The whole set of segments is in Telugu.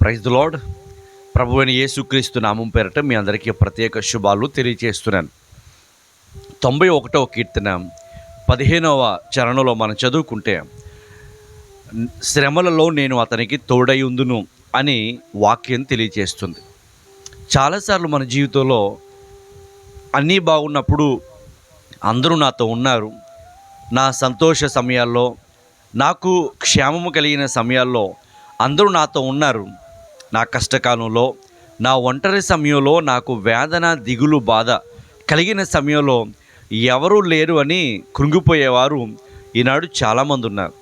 Praise the lord. ప్రభు అయిన యేసుక్రీస్తు నామం పేరట మీ అందరికీ ప్రత్యేక శుభాలు తెలియజేస్తున్నాను తొంభై ఒకటవ కీర్తన పదిహేనవ చరణంలో మనం చదువుకుంటే శ్రమలలో నేను అతనికి తోడై ఉందును అని వాక్యం తెలియజేస్తుంది చాలాసార్లు మన జీవితంలో అన్నీ బాగున్నప్పుడు అందరూ నాతో ఉన్నారు. నా సంతోష సమయాల్లో నాకు క్షేమము కలిగిన సమయాల్లో అందరూ నాతో ఉన్నారు. నా కష్టకాలంలో నా ఒంటరి సమయంలో నాకు వేదన దిగులు బాధ కలిగిన సమయంలో ఎవరూ లేరు అని కృంగిపోయేవారు ఈనాడు చాలామంది ఉన్నారు.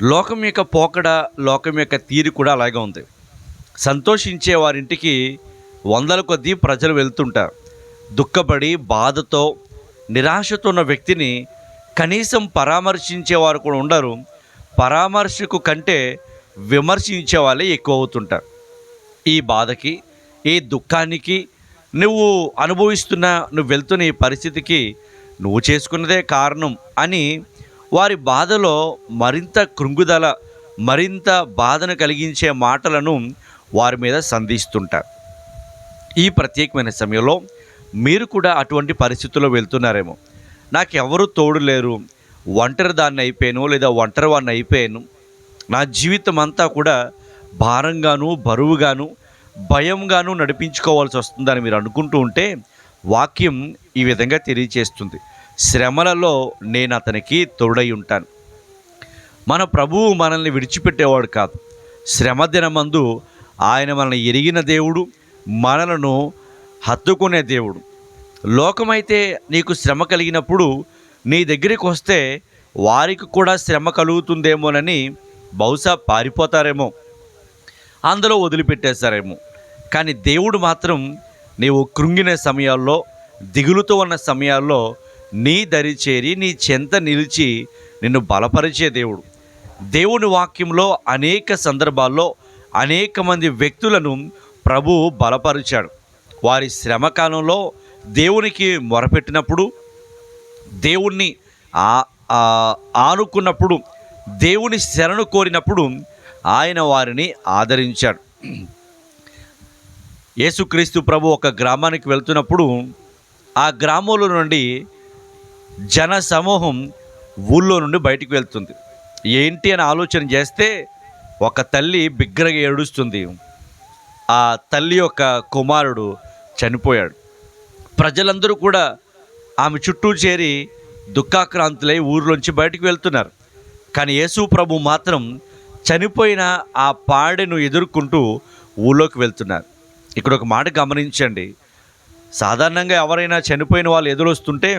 లోకం యొక్క పోకడ లోకం యొక్క తీరు కూడా అలాగే ఉంది. సంతోషించే వారింటికి వందల కొద్దీ ప్రజలు వెళ్తుంటారు. దుఃఖపడి బాధతో నిరాశతో ఉన్న వ్యక్తిని కనీసం పరామర్శించేవారు కూడా ఉండరు. పరామర్శకు కంటే విమర్శించే వాళ్ళే ఎక్కువ అవుతుంటారు ఈ బాధకి ఈ దుఃఖానికి నువ్వు అనుభవిస్తున్న నువ్వు వెళ్తున్న ఈ పరిస్థితికి నువ్వు చేసుకున్నదే కారణం అని వారి బాధలో మరింత కృంగుదల మరింత బాధను కలిగించే మాటలను వారి మీద సంధిస్తుంటారు. ఈ ప్రత్యేకమైన సమయంలో మీరు కూడా అటువంటి పరిస్థితుల్లో వెళ్తున్నారేమో. నాకు ఎవరు తోడు లేరు. ఒంటరి దాన్ని అయిపోయాను లేదా ఒంటరి వాడిని అయిపోయాను. నా జీవితం అంతా కూడా భారంగాను బరువుగాను భయంగాను నడిపించుకోవాల్సి వస్తుందని మీరు అనుకుంటూ ఉంటే వాక్యం ఈ విధంగా తెలియచేస్తుంది. శ్రమలలో నేను అతనికి తోడై ఉంటాను. మన ప్రభువు మనల్ని విడిచిపెట్టేవాడు కాదు. శ్రమ దినమందు ఆయన మనల్ని ఎరిగిన దేవుడు మనలను హత్తుకునే దేవుడు. లోకమైతే నీకు శ్రమ కలిగినప్పుడు నీ దగ్గరికి వస్తే వారికి కూడా శ్రమ కలుగుతుందేమోనని బహుశా పారిపోతారేమో. అందులో వదిలిపెట్టేస్తారేమో కానీ దేవుడు మాత్రం నీవు కృంగిన సమయాల్లో దిగులుతో ఉన్న సమయాల్లో నీ దరి చేరి నీ చెంత నిలిచి నిన్ను బలపరిచే దేవుడు. దేవుని వాక్యంలో అనేక సందర్భాల్లో అనేక మంది వ్యక్తులను ప్రభు బలపరిచాడు. వారి శ్రమకాలంలో దేవునికి మొరపెట్టినప్పుడు దేవుణ్ణి ఆనుకున్నప్పుడు దేవుని శరణు కోరినప్పుడు ఆయన వారిని ఆదరించాడు. యేసుక్రీస్తు ప్రభు ఒక గ్రామానికి వెళ్తున్నప్పుడు ఆ గ్రామంలో నుండి జన సమూహం ఊళ్ళో నుండి బయటికి వెళ్తుంది. ఏంటి అని ఆలోచన చేస్తే ఒక తల్లి బిగ్గరగా ఏడుస్తుంది. ఆ తల్లి యొక్క కుమారుడు చనిపోయాడు. ప్రజలందరూ కూడా ఆమె చుట్టూ చేరి దుఃఖాక్రాంతులై ఊరిలోంచి బయటికి వెళ్తున్నారు. కానీ యేసు ప్రభు మాత్రం చనిపోయిన ఆ పాడెను ఎదుర్కొంటూ ఊళ్ళోకి వెళ్తున్నారు. ఇక్కడ ఒక మాట గమనించండి. సాధారణంగా ఎవరైనా చనిపోయిన వాళ్ళు ఎదురొస్తుంటే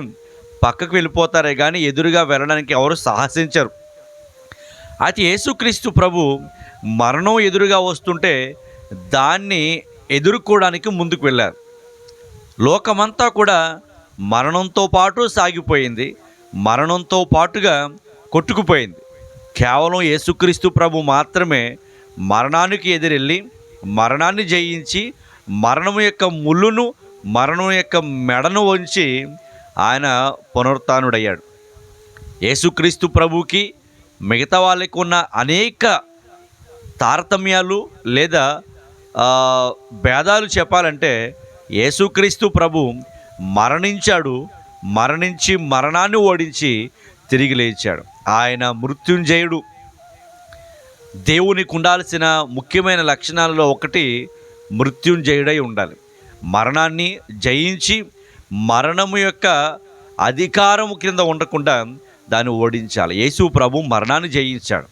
పక్కకు వెళ్ళిపోతారే కానీ ఎదురుగా వెళ్ళడానికి ఎవరు సాహసించరు. అయితే యేసుక్రీస్తు ప్రభు మరణం ఎదురుగా వస్తుంటే దాన్ని ఎదుర్కోవడానికి ముందుకు వెళ్ళారు. లోకమంతా కూడా మరణంతో పాటు సాగిపోయింది. మరణంతో పాటుగా కొట్టుకుపోయింది. కేవలం యేసుక్రీస్తు ప్రభు మాత్రమే మరణానికి ఎదురెళ్ళి మరణాన్ని జయించి మరణం యొక్క ముళ్ళును మరణం యొక్క మెడను వంచి ఆయన పునరుత్డయ్యాడు. యేసుక్రీస్తు ప్రభుకి మిగతా వాళ్ళకి ఉన్న అనేక తారతమ్యాలు లేదా భేదాలు చెప్పాలంటే యేసుక్రీస్తు ప్రభు మరణించాడు మరణించి మరణాన్ని ఓడించి తిరిగి లేచాడు. ఆయన మృత్యుంజయుడు. దేవునికి ఉండాల్సిన ముఖ్యమైన లక్షణాలలో ఒకటి మృత్యుంజయుడై ఉండాలి. మరణాన్ని జయించి మరణము యొక్క అధికారము కింద ఉండకుండా దాన్ని ఓడించాలి. యేసు ప్రభు మరణాన్ని జయించాడు.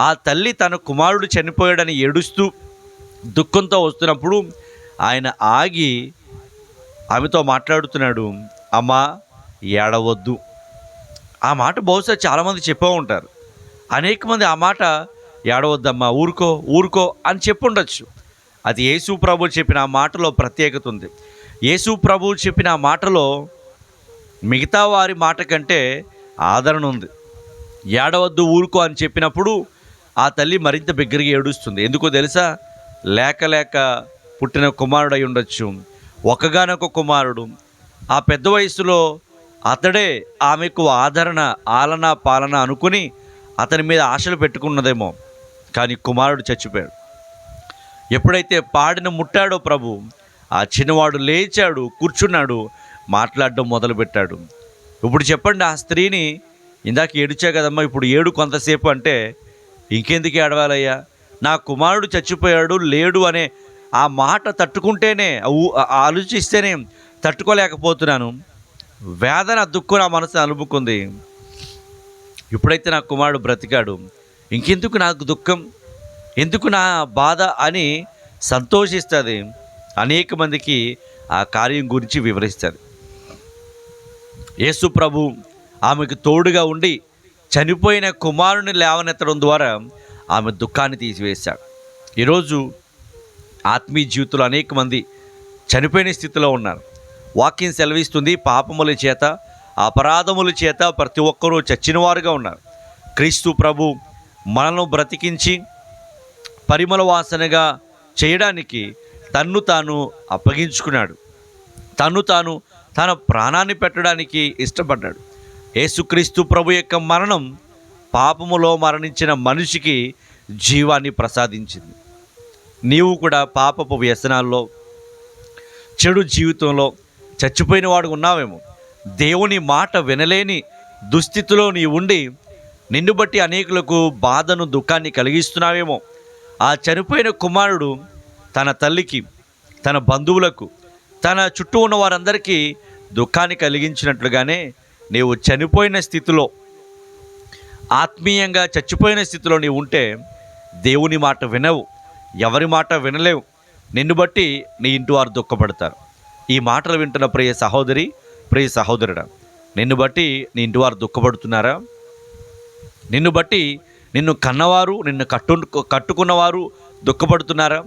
ఆ తల్లి తన కుమారుడు చనిపోయాడని ఏడుస్తూ దుఃఖంతో వస్తున్నప్పుడు ఆయన ఆగి ఆమెతో మాట్లాడుతున్నాడు అమ్మా ఏడవద్దు. ఆ మాట బహుశా చాలామంది చెప్పే ఉంటారు. అనేక మంది ఆ మాట ఏడవద్దమ్మా ఊరుకో ఊరుకో అని చెప్పుండొచ్చు. అది యేసు ప్రభు చెప్పిన ఆ మాటలో ప్రత్యేకత ఉంది. యేసు ప్రభు చెప్పిన ఆ మాటలో మిగతా వారి మాట కంటే ఆదరణ ఉంది. ఏడవద్దు ఊరుకో అని చెప్పినప్పుడు ఆ తల్లి మరింత బిగ్గరగా ఏడుస్తుంది. ఎందుకో తెలుసా? లేక లేక పుట్టిన కుమారుడు అయి ఉండొచ్చు ఒకగానొక కుమారుడు. ఆ పెద్ద వయసులో అతడే ఆమెకు ఆదరణ ఆలన పాలన అనుకుని అతని మీద ఆశలు పెట్టుకున్నదేమో. కానీ కుమారుడు చచ్చిపోయాడు. ఎప్పుడైతే పాడిన ముట్టాడో ప్రభు ఆ చిన్నవాడు లేచాడు కూర్చున్నాడు మాట్లాడడం మొదలుపెట్టాడు. ఇప్పుడు చెప్పండి ఆ స్త్రీని ఇందాక ఏడుచా కదమ్మా ఇప్పుడు ఏడు కొంతసేపు అంటే ఇంకెందుకు ఏడవాలయ్యా? నా కుమారుడు చచ్చిపోయాడు లేడు అనే ఆ మాట తట్టుకుంటేనే ఊ- ఆలోచిస్తేనే తట్టుకోలేకపోతున్నాను. వేదన దుఃఖం నా మనసు అనుపుకుంది ఇప్పుడైతే నా కుమారుడు బ్రతికాడు. ఇంకెందుకు నాకు దుఃఖం? ఎందుకు నా బాధ అని సంతోషిస్తుంది. అనేక మందికి ఆ కార్యం గురించి వివరిస్తుంది. యేసు ప్రభు ఆమెకు తోడుగా ఉండి చనిపోయిన కుమారుని లేవనెత్తడం ద్వారా ఆమె దుఃఖాన్ని తీసివేశాడు. ఈరోజు ఆత్మీయ జీవితంలో అనేక మంది చనిపోయిన స్థితిలో ఉన్నారు. వాక్యం సెలవిస్తుంది పాపముల చేత అపరాధముల చేత ప్రతి ఒక్కరూ చచ్చినవారుగా ఉన్నారు. క్రీస్తు ప్రభు మనను బ్రతికించి పరిమళ వాసనగా చేయడానికి తన్ను తాను అప్పగించుకున్నాడు. తన్ను తాను తన ప్రాణాన్ని పెట్టడానికి ఇష్టపడ్డాడు. యేసుక్రీస్తు ప్రభు యొక్క మరణం పాపములో మరణించిన మనిషికి జీవాన్ని ప్రసాదించింది. నీవు కూడా పాపపు వ్యసనాల్లో చెడు జీవితంలో చచ్చిపోయిన వాడు ఉన్నావేమో. దేవుని మాట వినలేని దుస్థితిలో నీ ఉండి నిన్ను బట్టి అనేకులకు బాధను దుఃఖాన్ని కలిగిస్తున్నావేమో. ఆ చనిపోయిన కుమారుడు తన తల్లికి తన బంధువులకు తన చుట్టూ ఉన్న వారందరికీ దుఃఖాన్ని కలిగించినట్లుగానే నీవు చనిపోయిన స్థితిలో ఆత్మీయంగా చచ్చిపోయిన స్థితిలో నీవు ఉంటే దేవుని మాట వినవు ఎవరి మాట వినలేవు. నిన్ను బట్టి నీ ఇంటి వారు దుఃఖపడతారు. ఈ మాటలు వింటున్న ప్రియ సహోదరి ప్రియ సహోదరుడా నిన్ను బట్టి నీ ఇంటివారు దుఃఖపడుతున్నారా? నిన్ను బట్టి నిన్ను కన్నవారు నిన్ను కట్టు కట్టుకున్నవారు దుఃఖపడుతున్నారా?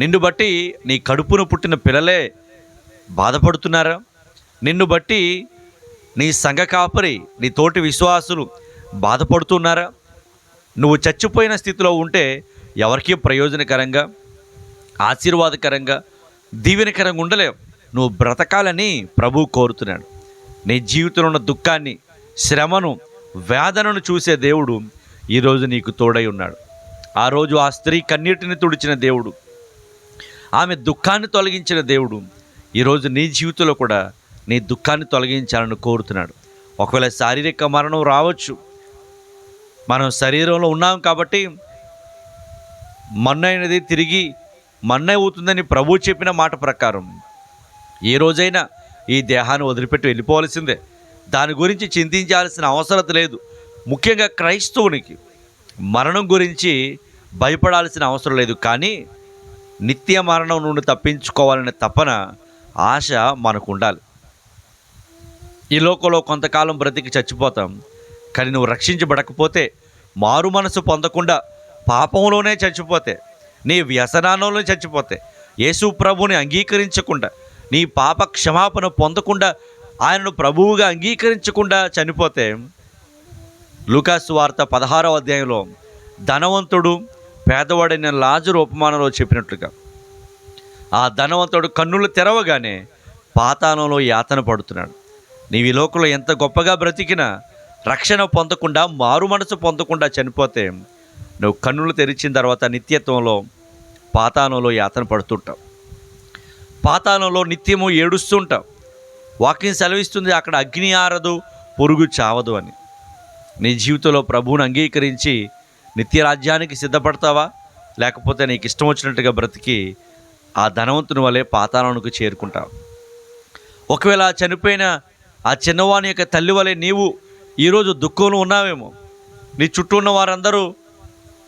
నిన్ను బట్టి నీ కడుపును పుట్టిన పిల్లలే బాధపడుతున్నారా? నిన్ను బట్టి నీ సంఘ కాపరి నీ తోటి విశ్వాసులు బాధపడుతున్నారా? నువ్వు చచ్చిపోయిన స్థితిలో ఉంటే ఎవరికీ ప్రయోజనకరంగా ఆశీర్వాదకరంగా దీవెనకరంగా ఉండలేవు. నువ్వు బ్రతకాలని ప్రభు కోరుతున్నాడు. నీ జీవితంలో ఉన్న దుఃఖాన్ని శ్రమను వేదనను చూసే దేవుడు ఈరోజు నీకు తోడై ఉన్నాడు. ఆ రోజు ఆ స్త్రీ కన్నీటిని తుడిచిన దేవుడు ఆమె దుఃఖాన్ని తొలగించిన దేవుడు ఈరోజు నీ జీవితంలో కూడా నీ దుఃఖాన్ని తొలగించాలని కోరుతున్నాడు. ఒకవేళ శారీరక మరణం రావచ్చు మనం శరీరంలో ఉన్నాం కాబట్టి మన్నైనది తిరిగి మన్నై అవుతుందని ప్రభు చెప్పిన మాట ప్రకారం ఏ రోజైనా ఈ దేహాన్ని వదిలిపెట్టి వెళ్ళిపోవలసిందే. దాని గురించి చింతించాల్సిన అవసరం లేదు. ముఖ్యంగా క్రైస్తవునికి మరణం గురించి భయపడాల్సిన అవసరం లేదు. కానీ నిత్య మరణం నుండి తప్పించుకోవాలనే తపన ఆశ మనకు ఉండాలి ఈ లోకంలో కొంతకాలం బ్రతికి చచ్చిపోతాం. కానీ నువ్వు రక్షించబడకపోతే మారు మనసు పొందకుండా పాపంలోనే చచ్చిపోతే నీ వ్యసనానంలో చచ్చిపోతే యేసు ప్రభుని అంగీకరించకుండా నీ పాప క్షమాపణ పొందకుండా ఆయనను ప్రభువుగా అంగీకరించకుండా చనిపోతే లూకాసు వార్త పదహారవ అధ్యాయంలో ధనవంతుడు పేదవాడైన లాజరు ఉపమానంలో చెప్పినట్లుగా ఆ ధనవంతుడు కన్నులు తెరవగానే పాతాళంలో యాతన పడుతున్నాడు. నీవు ఈ లోకంలో ఎంత గొప్పగా బ్రతికినా రక్షణ పొందకుండా మారు మనసు పొందకుండా చనిపోతే నువ్వు కన్నులు తెరిచిన తర్వాత నిత్యత్వంలో పాతాళంలో యాతన పడుతుంటావు. పాతాళంలో నిత్యము ఏడుస్తుంటాం. వాక్యం సెలవిస్తుంది అక్కడ అగ్ని ఆరదు పొరుగు చావదు అని. నీ జీవితంలో ప్రభువుని అంగీకరించి నిత్య రాజ్యానికి సిద్ధపడతావా? లేకపోతే నీకు ఇష్టం వచ్చినట్టుగా బ్రతికి ఆ ధనవంతుని వలె పాతాళానికి చేరుకుంటావు. ఒకవేళ చనిపోయిన ఆ చిన్నవాని యొక్క తల్లి వలె నీవు ఈరోజు దుఃఖంలో ఉన్నావేమో నీ చుట్టూ ఉన్న వారందరూ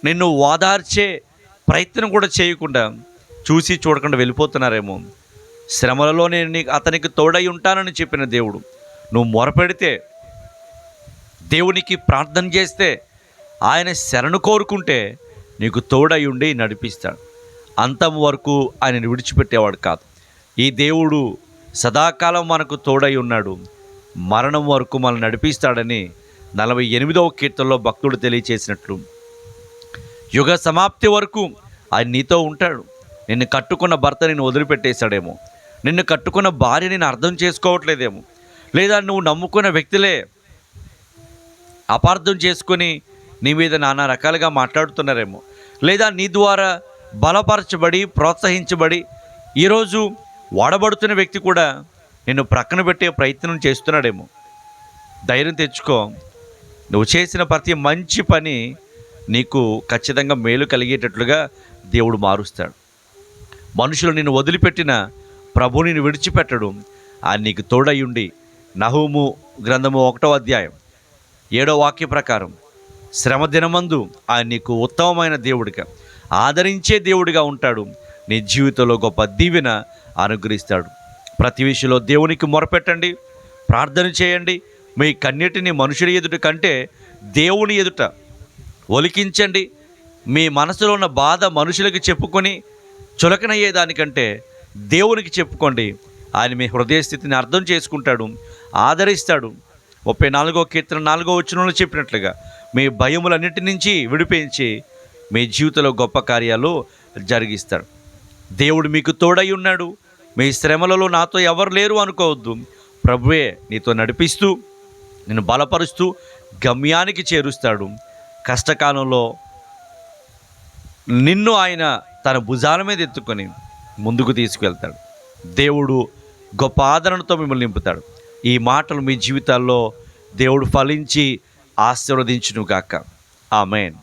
నిన్ను ఓదార్చే ప్రయత్నం కూడా చేయకుండా చూసి చూడకుండా వెళ్ళిపోతున్నారేమో. శ్రమలలో నేను నీకు అతనికి తోడై ఉంటానని చెప్పిన దేవుడు. నువ్వు మొరపెడితే దేవునికి ప్రార్థన చేస్తే ఆయన శరణు కోరుకుంటే నీకు తోడై ఉండి నడిపిస్తాడు. అంతం వరకు ఆయనను విడిచిపెట్టేవాడు కాదు. ఈ దేవుడు సదాకాలం మనకు తోడై ఉన్నాడు. మరణం వరకు మనల్ని నడిపిస్తాడని నలభై ఎనిమిదవ కీర్తనలో భక్తుడు తెలియచేసినట్లు. యుగ సమాప్తి వరకు ఆయన నీతో ఉంటాడు. నిన్ను కట్టుకున్న భర్త నేను వదిలిపెట్టేశాడేమో. నిన్ను కట్టుకున్న భార్య నేను అర్థం చేసుకోవట్లేదేమో. లేదా నువ్వు నమ్ముకున్న వ్యక్తులే అపార్థం చేసుకొని నీ మీద నానా రకాలుగా మాట్లాడుతున్నారేమో. లేదా నీ ద్వారా బలపరచబడి ప్రోత్సహించబడి ఈరోజు వాడబడుతున్న వ్యక్తి కూడా నిన్ను ప్రక్కన పెట్టే ప్రయత్నం చేస్తున్నాడేమో. ధైర్యం తెచ్చుకో. నువ్వు చేసిన ప్రతి మంచి పని నీకు ఖచ్చితంగా మేలు కలిగేటట్లుగా దేవుడు మారుస్తాడు. మనుషులు నిన్ను వదిలిపెట్టిన ప్రభు నిన్ను విడిచిపెట్టడు. ఆయన నీకు తోడయుండి నహూము గ్రంథము ఒకటో అధ్యాయం ఏడో వాక్య ప్రకారం శ్రమ దినమందు ఆయన నీకు ఉత్తమమైన దేవుడిగా ఆదరించే దేవుడిగా ఉంటాడు. నీ జీవితంలో గొప్ప దీవెన అనుగ్రహిస్తాడు. ప్రతి విషయంలో దేవునికి మొరపెట్టండి ప్రార్థన చేయండి. మీ కన్నిటిని మనుషుల ఎదుట కంటే దేవుని ఎదుట ఒలికించండి. మీ మనసులో ఉన్న బాధ మనుషులకు చెప్పుకొని చులకనయ్యేదానికంటే దేవునికి చెప్పుకోండి. ఆయన మీ హృదయ స్థితిని అర్థం చేసుకుంటాడు ఆదరిస్తాడు. ముప్పై నాలుగో కీర్తన నాలుగో వచనంలో చెప్పినట్లుగా మీ భయములన్నిటి నుంచి విడిపించి మీ జీవితంలో గొప్ప కార్యాలు జరిగిస్తాడు. దేవుడు మీకు తోడై ఉన్నాడు. మీ శ్రమలలో నాతో ఎవరు లేరు అనుకోవద్దు. ప్రభువే నీతో నడిపిస్తూ నేను బలపరుస్తూ గమ్యానికి చేరుస్తాడు. కష్టకాలంలో నిన్ను ఆయన తన భుజాల మీద ఎత్తుకొని ముందుకు తీసుకువెళ్తాడు దేవుడు గొప్ప ఆదరణతో మిమ్మల్ని నింపుతాడు. ఈ మాటలు మీ జీవితాల్లో దేవుడు ఫలించి ఆశీర్వదించును గాక ఆమెన్.